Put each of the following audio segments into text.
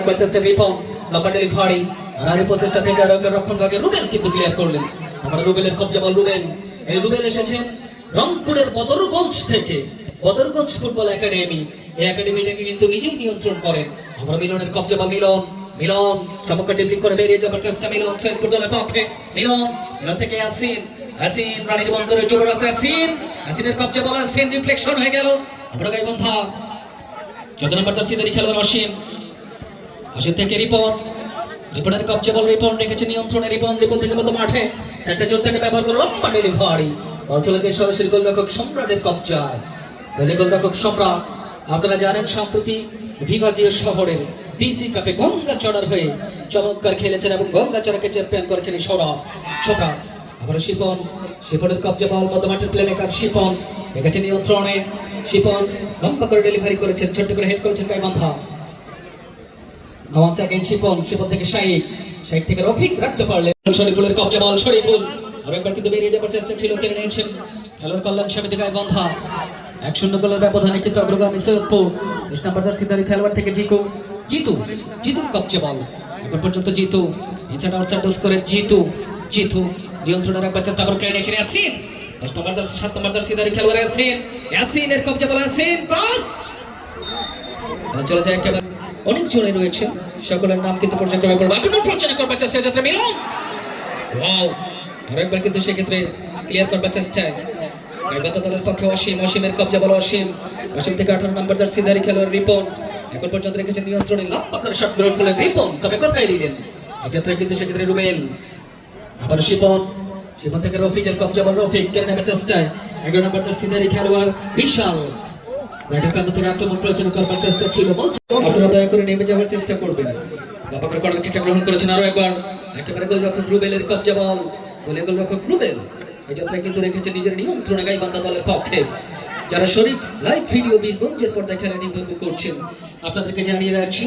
একবার চেষ্টা রিপন লম্বা ডেলিভারি আর প্রচেষ্টা থেকে রঙের রক্ষণ ভাগে রুবেল কিন্তু ক্লিয়ার করলেন। আমরা রুবেলের কবজা বল রুবেল। এই রুবেল এসেছেন রংপুরের বদরগঞ্জ থেকে, বদরগঞ্জ ফুটবল একাডেমি। এই একাডেমিটাকে কিন্তু নিজেই নিয়ন্ত্রণ করেন। আমরা মিলনের কবজা বল মিলন মিলন। চমৎকার ডিবলিং করে বেরিয়ে যাবার চেষ্টা, মিলন। সৈয়দপুর দলের পক্ষে, মিলন। মিলন থেকে আসিন আসিন রানীর বন্দরে জোর আছে আসিন আসিনের কবজা বল আসিন রিফ্লেকশন হয়ে গেল। আমরা গাই বন্ধা চোদ্দ নম্বর জার্সিদারি খেলোয়াড় অসীম। অসীম থেকে রিপন, রিপনের কবজা বল রিপন রেখেছে নিয়ন্ত্রণে, রিপন রিপন থেকে মতো মাঠে। সেন্টার জোর থেকে ব্যবহার করে লম্বা ডেলিভারি বল চলে যায় সরাসরি গোলরক্ষক সম্রাটের কবজায়। দলীয় গোলরক্ষক সম্রাট, আপনারা জানেন সম্প্রতি বিভাগীয় শহরের ডিসি কাপে গঙ্গা চড়ার হয়ে চমৎকার খেলেছেন এবং গঙ্গা চড়াকে চ্যাম্পিয়ন করেছেন এই সৌরভ সম্রাট, আবার শিপন, শিপনের কবজা বল মধ্যমাঠের প্লেমেকার শিপন। রেখেছে নিয়ন্ত্রণে, শিপন লম্বা করে ডেলিভারি করেছেন, ছোট্ট করে হেড করেছেন গাইবান্ধা ওয়ান সেকেন্ড শিপন শিপন থেকে শাইক শাইক থেকে রফিক, রাখতে পারলেন শরীফুলের কবজা বল, শরীফুল। আর কিন্তু বেরিয়ে যাবার চেষ্টা ছিল, কেড়ে নিয়েছেন খেলোয়াড় কল্যাণ সমিতি গাইবান্ধা। এক শূন্য গোলের ব্যবধানে কিন্তু অগ্রগামী সৈয়দপুর। তেইশ নম্বর জার্সিদারি খেলোয়াড় থেকে জিকু জিতু, জিতুর কবজা বল। এখন পর্যন্ত জিতু। এছাড়া আউটসাইড ডোজ করে জিতু। জিতু নিয়ন্ত্রণের একবার চেষ্টা করে কেড়ে নিয়েছেন ইয়াসিন। দশ নম্বর জার্সি, সাত নম্বর খেলোয়াড় ইয়াসিন। ইয়াসিনের কবজা বল, ইয়াসিন, ক্রস। চলে যায় একেবারে। অনেক জনে রয়েছে। সকলের নাম কিন্তু পর্যায়ক্রমে বলব। আক্রমণ পর্যায়ে করবার চেষ্টা যাত্রা মিলন। ওয়াও কিন্তু সেক্ষেত্রে ক্লিয়ার করবার চেষ্টায় গাইবান্ধা দলের পক্ষে অসীম, অসীমের কবজা বল অসীম। অসীম থেকে আঠারো নম্বর জার্সিদারি খেলোয়াড় রিপন। এখন পর্যন্ত রেখেছে নিয়ন্ত্রণে লম্বা করে শট গ্রহণ করলেন রিপন। তবে কোথায় দিলেন? এই যাত্রায় কিন্তু সেক্ষেত্রে রুবেল। আবার শিপন। শিপন থেকে রফিকের কবজা বল রফিক। নেবার চেষ্টায়। এগারো নম্বর জার্সিদারি খেলোয়াড় বিশাল। রাইটের কান্ত থেকে আক্রমণ করবার চেষ্টা ছিল। আপনারা দয়া করে নেমে যাওয়ার চেষ্টা করবেন। লাপাকর গ্রহণ করেছেন আরও একবার। একেবারে রুবেলের কবজা বল। গোলরক্ষক রুবেল। এই কিন্তু রেখেছে নিজের নিয়ন্ত্রণে দলের পক্ষে। যারা শরীফ লাইভ ভিডিও বীরগঞ্জের পর্দায় খেলা নির্বাচন করছেন, আপনাদেরকে জানিয়ে রাখছি,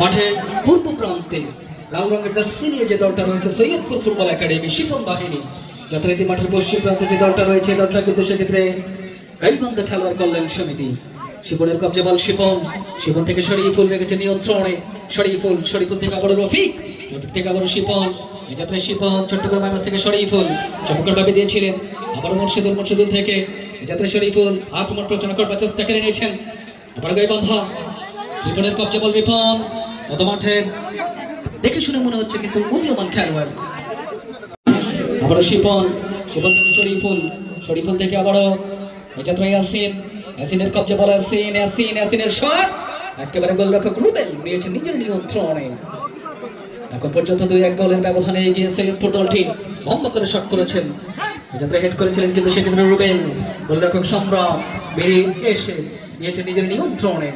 মাঠের পূর্ব প্রান্তে লাল রঙের জার্সি নিয়ে যে দলটা রয়েছে, সৈয়দপুর ফুটবল একাডেমি শিপন বাহিনী। যথারীতি মাঠের পশ্চিম প্রান্তে যে দলটা রয়েছে দলটা কিন্তু সেক্ষেত্রে গাইবান্ধা খেলোয়াড় কল্যাণ সমিতি। শিপনের কবজা বল শিপন শিপন থেকে শরীফুল রেখেছে নিয়ন্ত্রণে। শরীফুল শরীফুল থেকে আবারও রফিক। রফিক থেকে আবারও শিপন এই যাত্রায় শিপন ছোট্ট করে মাইনাস থেকে শরীফুল চমৎকার ভাবে দিয়েছিলেন। আবারও মুর্শিদুল মুর্শিদুল থেকে। এই যাত্রায় শরীফুল আক্রমণ প্রচনা করবার চেষ্টা করে নিয়েছেন। আবার গাইবান্ধা রিপনের কবজা বল রিপন। গত মাঠের দেখে শুনে মনে হচ্ছে কিন্তু উদীয়মান খেলোয়াড়। আবারও শিপন। শিপন থেকে শরীফুল শরীফুল থেকে আবারও। এই যাত্রায় ইয়াসিন ইয়াসিনের কবজে বলা অ্যাসিন অ্যাসিন, অ্যাসিনের শট। একেবারে গোলরক্ষক রুবেল নিয়েছে নিজের নিয়ন্ত্রণে। এখন পর্যন্ত দুই এক গোলের ব্যবধানে এগিয়েছে ফুটবলটি বম্ব করে শট করেছেন। যেটা হেড করেছিলেন কিন্তু সেক্ষেত্রে রুবেল, গোলরক্ষক সম্রাট, বেরিয়ে এসে নিয়েছে নিজের নিয়ন্ত্রণে।